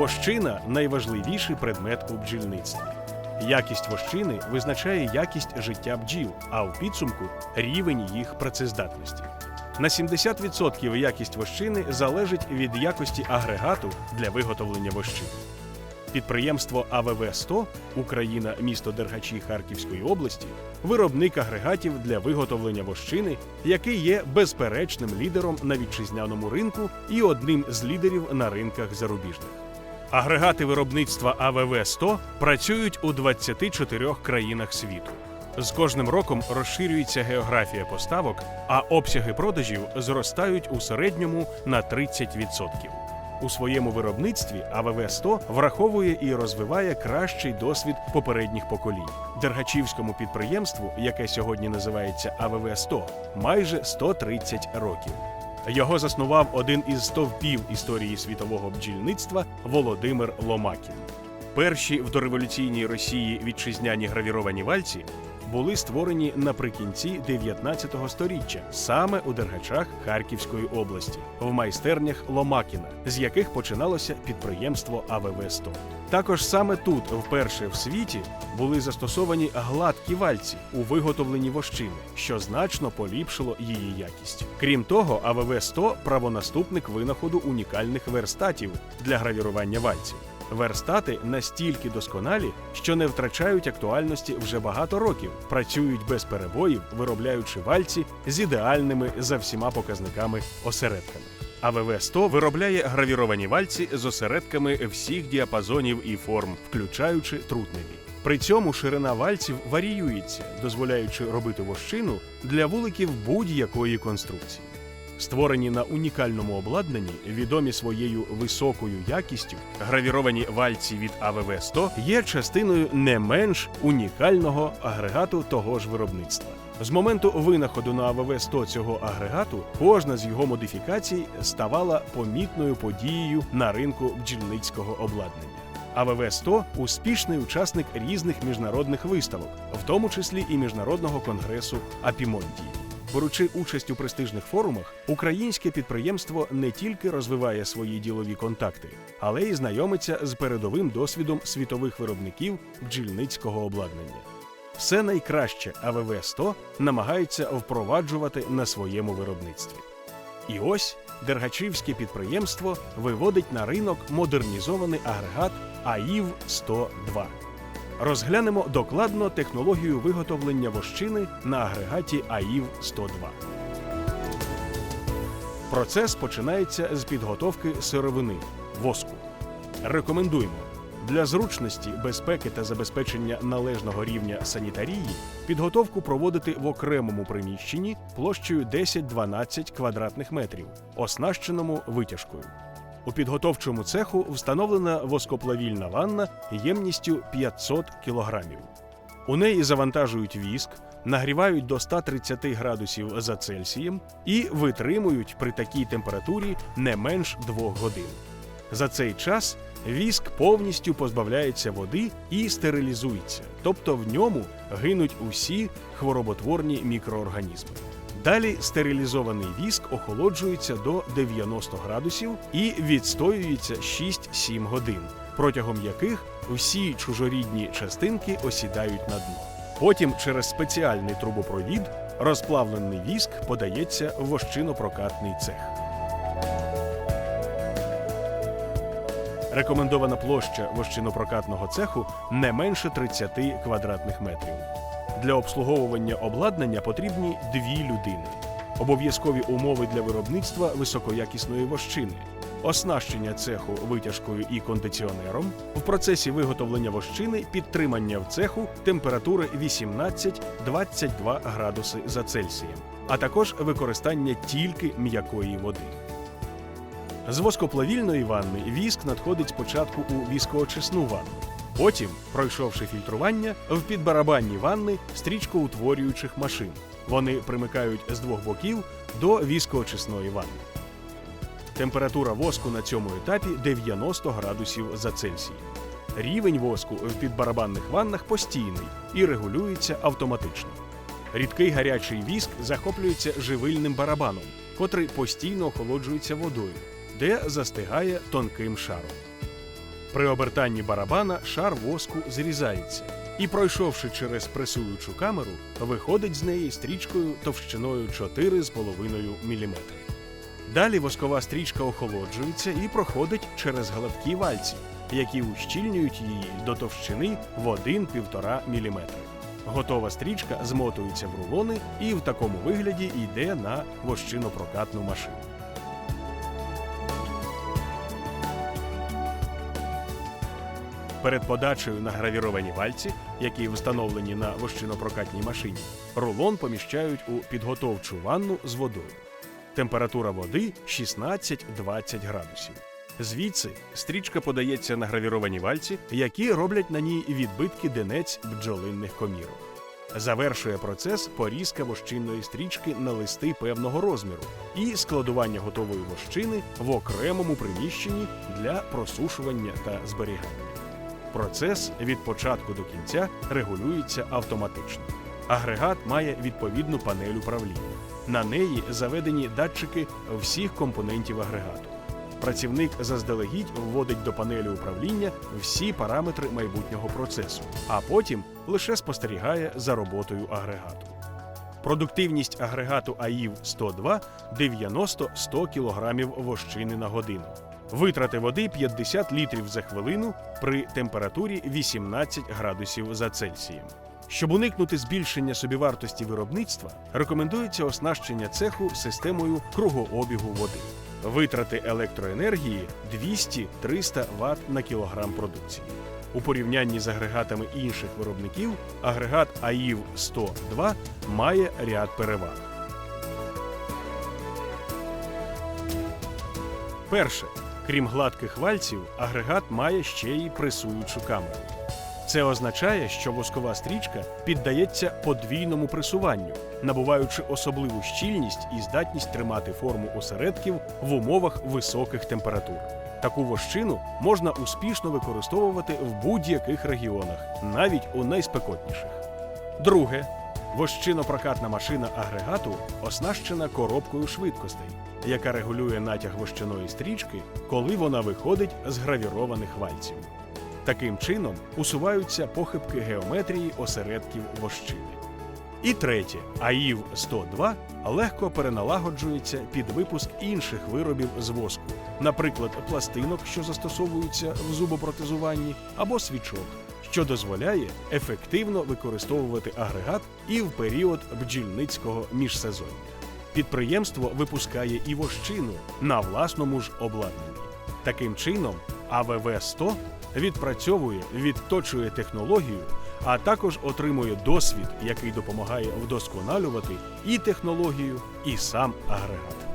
Вощина найважливіший предмет у бджільництві. Якість вощини визначає якість життя бджіл, а у підсумку рівень їх працездатності. На 70% якість вощини залежить від якості агрегату для виготовлення вощини. Підприємство АВВ-100 Україна, місто Дергачі Харківської області, виробник агрегатів для виготовлення вощини, який є безперечним лідером на вітчизняному ринку і одним з лідерів на ринках зарубіжних. Агрегати виробництва АВВ-100 працюють у 24 країнах світу. З кожним роком розширюється географія поставок, а обсяги продажів зростають у середньому на 30%. У своєму виробництві АВВ-100 враховує і розвиває кращий досвід попередніх поколінь. Дергачівському підприємству, яке сьогодні називається АВВ-100, майже 130 років. Його заснував один із стовпів історії світового бджільництва Володимир Ломакін. Перші в дореволюційній Росії вітчизняні гравіровані вальці були створені наприкінці 19 століття саме у Дергачах Харківської області, в майстернях Ломакіна, з яких починалося підприємство АВВ-100. Також саме тут, вперше в світі, були застосовані гладкі вальці у виготовленні вощини, що значно поліпшило її якість. Крім того, АВВ-100 – правонаступник винаходу унікальних верстатів для гравірування вальців. Верстати настільки досконалі, що не втрачають актуальності вже багато років, працюють без перебоїв, виробляючи вальці з ідеальними за всіма показниками осередками. АВВ-100 виробляє гравіровані вальці з осередками всіх діапазонів і форм, включаючи трутневі. При цьому ширина вальців варіюється, дозволяючи робити вощину для вуликів будь-якої конструкції. Створені на унікальному обладнанні, відомі своєю високою якістю, гравіровані вальці від АВВ-100 є частиною не менш унікального агрегату того ж виробництва. З моменту винаходу на АВВ-100 цього агрегату кожна з його модифікацій ставала помітною подією на ринку бджільницького обладнання. АВВ-100 – успішний учасник різних міжнародних виставок, в тому числі і міжнародного конгресу Апімонтії. Беручи участь у престижних форумах, українське підприємство не тільки розвиває свої ділові контакти, але й знайомиться з передовим досвідом світових виробників бджільницького обладнання. Все найкраще АВВ-100 намагається впроваджувати на своєму виробництві. І ось Дергачівське підприємство виводить на ринок модернізований агрегат АІВ-102. Розглянемо докладно технологію виготовлення вощини на агрегаті АІВ-102. Процес починається з підготовки сировини воску. Рекомендуємо для зручності, безпеки та забезпечення належного рівня санітарії підготовку проводити в окремому приміщенні площею 10-12 квадратних метрів, оснащеному витяжкою. У підготовчому цеху встановлена воскоплавільна ванна ємністю 500 кілограмів. У неї завантажують віск, нагрівають до 130 градусів за Цельсієм і витримують при такій температурі не менш двох годин. За цей час віск повністю позбавляється води і стерилізується, тобто в ньому гинуть усі хвороботворні мікроорганізми. Далі стерилізований віск охолоджується до 90 градусів і відстоюється 6-7 годин, протягом яких всі чужорідні частинки осідають на дно. Потім через спеціальний трубопровід розплавлений віск подається в вощинопрокатний цех. Рекомендована площа вощинопрокатного цеху не менше 30 квадратних метрів. Для обслуговування обладнання потрібні дві людини. Обов'язкові умови для виробництва високоякісної вощини, оснащення цеху витяжкою і кондиціонером, в процесі виготовлення вощини підтримання в цеху температури 18-22 градуси за Цельсієм, а також використання тільки м'якої води. З воскоплавільної ванни віск надходить спочатку у віскоочисну ванну. Потім, пройшовши фільтрування, в підбарабанні ванни стрічкоутворюючих машин. Вони примикають з двох боків до віскоочисної ванни. Температура воску на цьому етапі 90 градусів за Цельсієм. Рівень воску в підбарабанних ваннах постійний і регулюється автоматично. Рідкий гарячий віск захоплюється живильним барабаном, котрий постійно охолоджується водою, де застигає тонким шаром. При обертанні барабана шар воску зрізається і, пройшовши через пресуючу камеру, виходить з неї стрічкою товщиною 4,5 мм. Далі воскова стрічка охолоджується і проходить через гладкі вальці, які ущільнюють її до товщини в 1-1,5 мм. Готова стрічка змотується в рулони і в такому вигляді йде на вощинопрокатну машину. Перед подачею на гравіровані вальці, які встановлені на вощинопрокатній машині, рулон поміщають у підготовчу ванну з водою. Температура води 16-20 градусів. Звідси стрічка подається на гравіровані вальці, які роблять на ній відбитки денець бджолинних комірок. Завершує процес порізка вощинної стрічки на листи певного розміру і складування готової вощини в окремому приміщенні для просушування та зберігання. Процес від початку до кінця регулюється автоматично. Агрегат має відповідну панель управління. На неї заведені датчики всіх компонентів агрегату. Працівник заздалегідь вводить до панелі управління всі параметри майбутнього процесу, а потім лише спостерігає за роботою агрегату. Продуктивність агрегату АІВ 102 90-100 кг вощини на годину. Витрати води 50 літрів за хвилину при температурі 18 градусів за Цельсієм. Щоб уникнути збільшення собівартості виробництва, рекомендується оснащення цеху системою кругообігу води. Витрати електроенергії 200-300 Вт на кілограм продукції. У порівнянні з агрегатами інших виробників агрегат АІВ 102 має ряд переваг. Перше, крім гладких вальців, агрегат має ще й пресуючу камеру. Це означає, що воскова стрічка піддається подвійному пресуванню, набуваючи особливу щільність і здатність тримати форму осередків в умовах високих температур. Таку вощину можна успішно використовувати в будь-яких регіонах, навіть у найспекотніших. Друге, вощинопрокатна машина агрегату оснащена коробкою швидкостей, яка регулює натяг вощиної стрічки, коли вона виходить з гравірованих вальців. Таким чином усуваються похибки геометрії осередків вощини. І третє, АІВ 102 легко переналагоджується під випуск інших виробів з воску, наприклад, пластинок, що застосовуються в зубопротезуванні, або свічок, що дозволяє ефективно використовувати агрегат і в період бджільницького міжсезоння. Підприємство випускає і вощину на власному ж обладнанні. Таким чином, АВВ 100 відпрацьовує, відточує технологію, а також отримує досвід, який допомагає вдосконалювати і технологію, і сам агрегат.